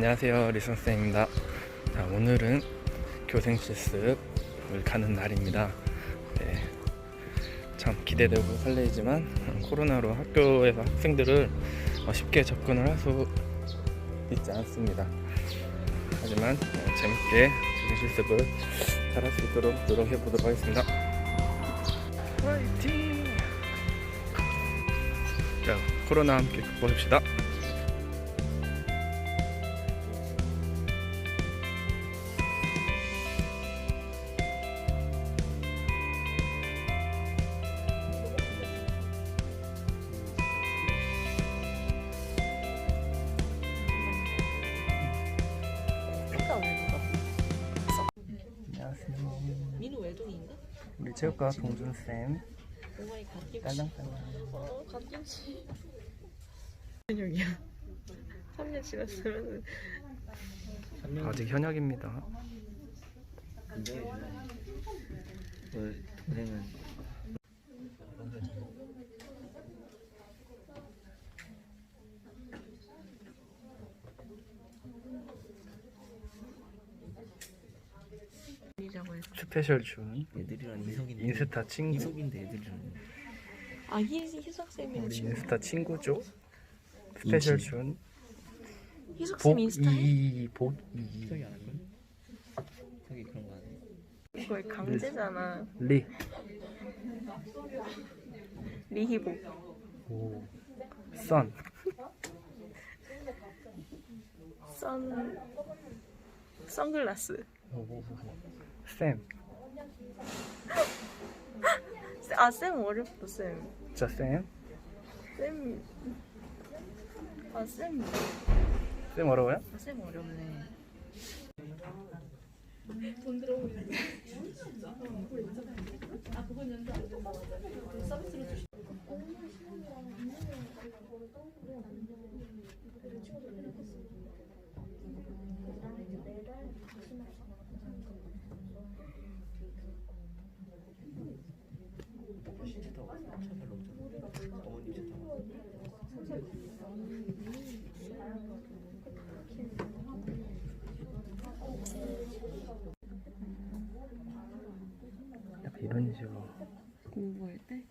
안녕하세요 리선쌤입니다. 자, 오늘은 교생 실습을 가는 날입니다. 네, 참 기대되고 설레이지만 어, 코로나로 학교에서 학생들을 어, 쉽게 접근을 할 수 있지 않습니다. 하지만 어, 재밌게 교생 실습을 잘 할 수 있도록 노력해 보도록 하겠습니다. 화이팅! 자 코로나 함께 극복합시다 외동인가? 우리 체육과 동준 쌤. 오마이 갓김치. 딸랑딸랑. 어 갓김치. 현역이야. 3년 지났으면 아직 현역입니다. 근데 그 동생은 이라고 해서. 스페셜 준 애들이랑 이석인데. 인스타 친구. 이석인데 애들이랑. 아 희, 희석쌤이랑 우리 친구. 인스타 친구죠? 스페셜 인치. 준 희석쌤 인스타에? 복이 복이 희석이 안 할 걸? 희석이 그런 거 안 해. 거의 강제잖아. 리. 리희복. 오. 선 선 선글라스. 오. 쌤. 아, 쌤 어렵다, 쌤. 진짜 쌤? 쌤. 아, 쌤. 쌤 어려워요? 아, 쌤 어렵네. 돈 들어오는데. 아, 그건 연장 서비스로 주시. 이런 식으로. 공부할 때?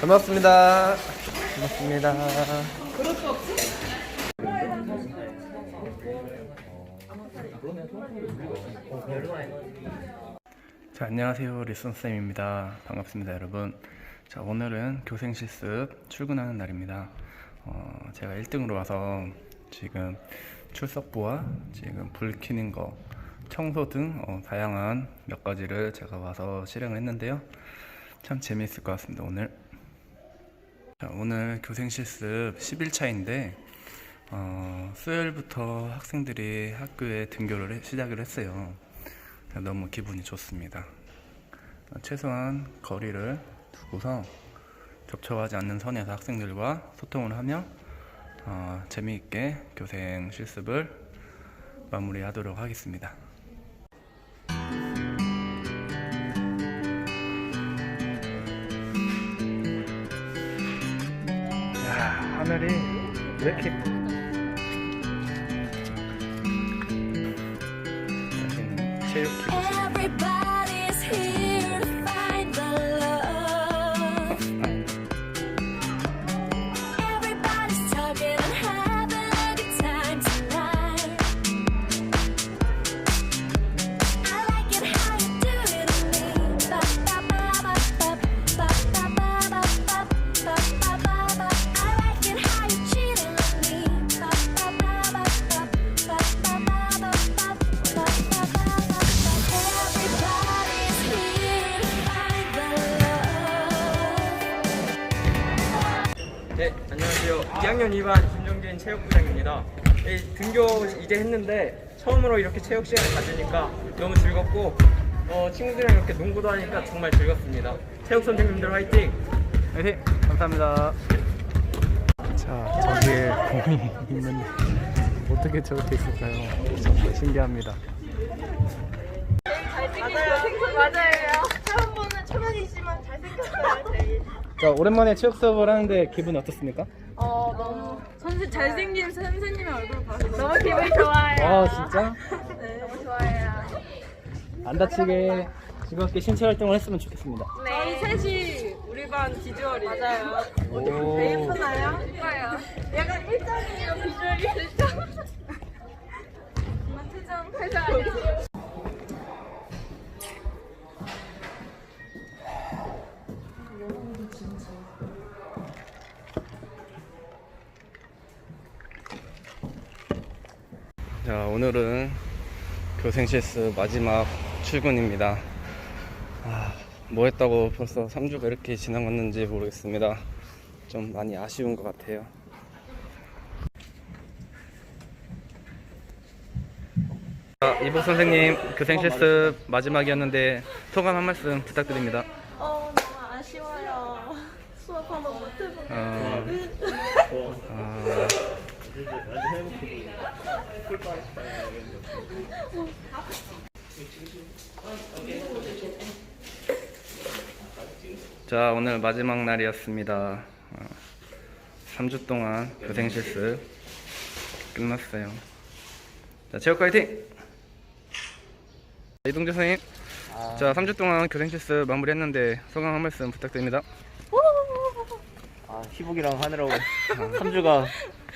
반갑습니다. 반갑습니다. 자 안녕하세요. 리선쌤입니다. 반갑습니다 여러분. 자 오늘은 교생 실습 출근하는 날입니다 어, 제가 1등으로 와서 지금 출석부와 지금 불 켜는 거 청소 등 어, 다양한 몇 가지를 제가 와서 실행을 했는데요 참 재미있을 것 같습니다 오늘 자, 오늘 교생 실습 10일차인데 어, 수요일부터 학생들이 학교에 등교를 해- 시작을 했어요. 너무 기분이 좋습니다. 어, 최소한 거리를 두고서 접촉하지 않는 선에서 학생들과 소통을 하며 어, 재미있게 교생 실습을 마무리하도록 하겠습니다. 야, 하늘이 왜 이렇게 체육기구 3학년 2반 김종균 체육부장입니다. 예, 등교 이제 했는데 처음으로 이렇게 체육 시간을 가지니까 너무 즐겁고 어, 친구들이랑 이렇게 농구도 하니까 정말 즐겁습니다. 체육 선생님들 화이팅! 화이팅! 감사합니다. 자, 저기에 공이 있는데 어떻게 저렇게 있을까요? 정말 신기합니다. 자 오랜만에 체육 수업을 하는데 기분 어떻습니까? 어 너무 선생 잘생긴 선생님의 얼굴 봐서 너무 기분 좋아요. 아 진짜? 네 너무 좋아요. 안 다치게 즐겁게 신체 활동을 했으면 좋겠습니다. 저희 셋이 우리 반 비주얼이 맞아요. 오. 예쁘나요? 예뻐요. 약간 일정이에요 비주얼이 일정. 표정 표정. 자 오늘은 교생 실습 마지막 출근입니다. 아, 뭐 했다고 벌써 3주가 이렇게 지나갔는지 모르겠습니다. 좀 많이 아쉬운 것 같아요. 자, 이복 선생님 교생 실습 마지막이었는데 소감 한 말씀 부탁드립니다. 어 너무 아쉬워요. 수업 한번 못 해보고. 어, 아, 자 오늘 마지막 날이었습니다. 어, 3주 동안 교생 실습 끝났어요. 자 체육 화이팅! 자, 이동재 선생님, 자 3주 동안 교생 실습 마무리했는데 소감 한 말씀 부탁드립니다. 아 희복이랑 하느라고 3주가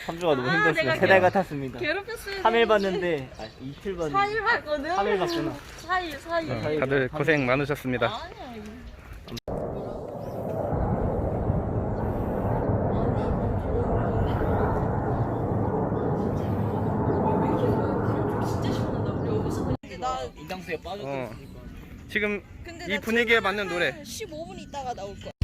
3주가 너무 힘들었어요. 내가 세달 같았습니다. 괴롭혔어요. 3일 봤는데 아 2일 봤는데 4일 봤거든. 3일 봤구나. 4일 4일. 어, 다들 고생 많으셨습니다. 아니야. 빠졌던 어. 지금 이나 분위기에 맞는 노래. 15분 있다가 나올 거야.